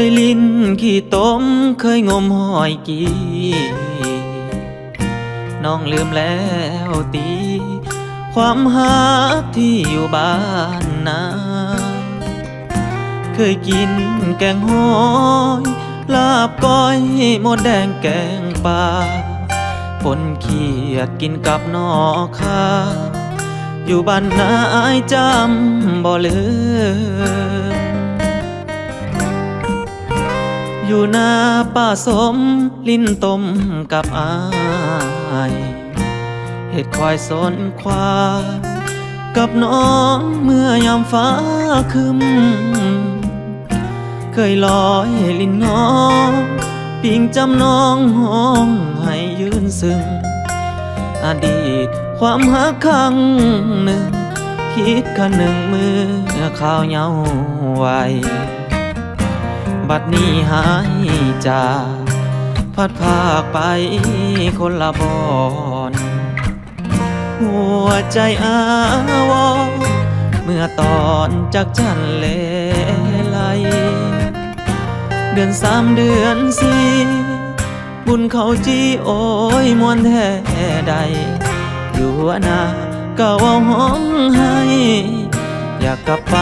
เคยลิ้นขี้ต้มเคยงมหอยกีน้องลืมแล้วตี ความหักที่อยู่บ้านนาเคยกินแกงหอยลาบก้อยหมดแดงแกงปลาปนเขียดกินกับนอข้าอยู่บ้านนายจำบ่ลืม อยู่หน้าป้าสม ลิ้นต้มกับอายเห็ดควายสนควา กับน้องเมื่อยามฟ้าคึม เคยลอยลิ้นน้อง ปิงจำน้องห้องให้ยืนซึง อดีตความหักครั้งหนึ่ง คิดกันหนึ่งมือข้าวเหย้าไว้ บัดนี้หายจากพัดพากไปคนละบอนหัวใจอาวรเมื่อตอนจากจันเลไลเดือนสามเดือนสี่บุญเขาจีโอ้ยมวนแท้ใด อยู่หัวหน้าก็เว่าห้องให้ อยากกลับไป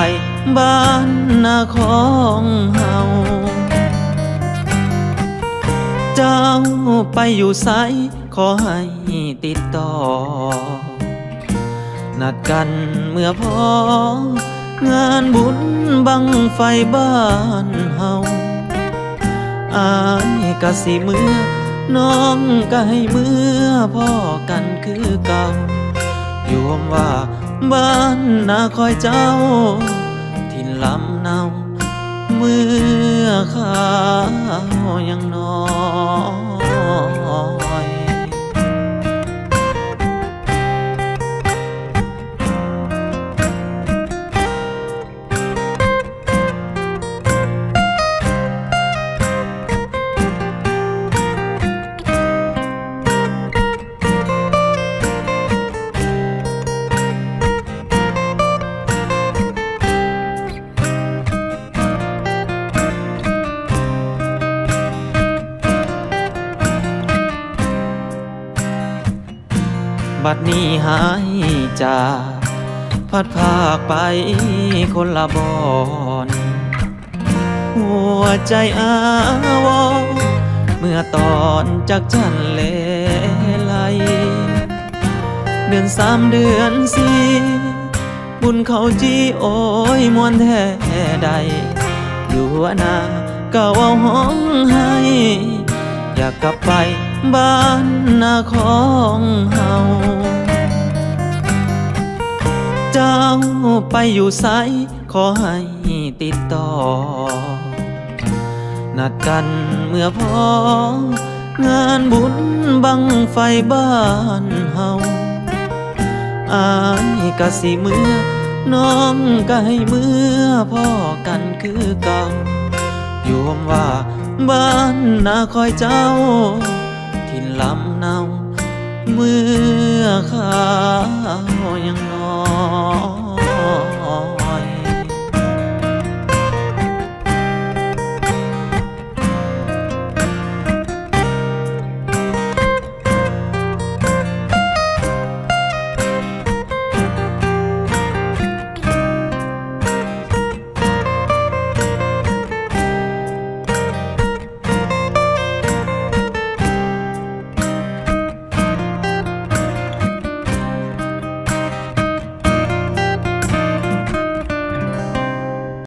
บ้านนาของเฮาเจ้าไปอยู่ไสขอให้ติดต่อ นัดกันเมื่อพองานบุญบังไฟบ้านเฮาอายกะสิเมื่อน้องก็ให้เมื่อพ่อกันคือเก่าอยู่วมว่าบ้านนาคอยเจ้า ลำเนา เมื่อข้าวยังนอน บัดนี้หายจากพัดพากไปคนละบอนหัวใจอาวรเมื่อตอนจากจันเลไลเดือนสามเดือนสี่บุญเขาจีโอ้ยมวนแท้ใด อยู่หัวน้าก็เว่าห้องให้ อยากกลับไป บ้านนาของเฮา เจ้าไปอยู่ไสขอให้ติดต่อ นัดกันเมื่อพองานบุญบังไฟบ้านเฮาอายกะสิเมื่อ น้องก็ให้เมื่อพ่อกันคือเก่า อยู่วมว่าบ้านนาคอยเจ้า ทินลำเนาเมื่อข้าวยังน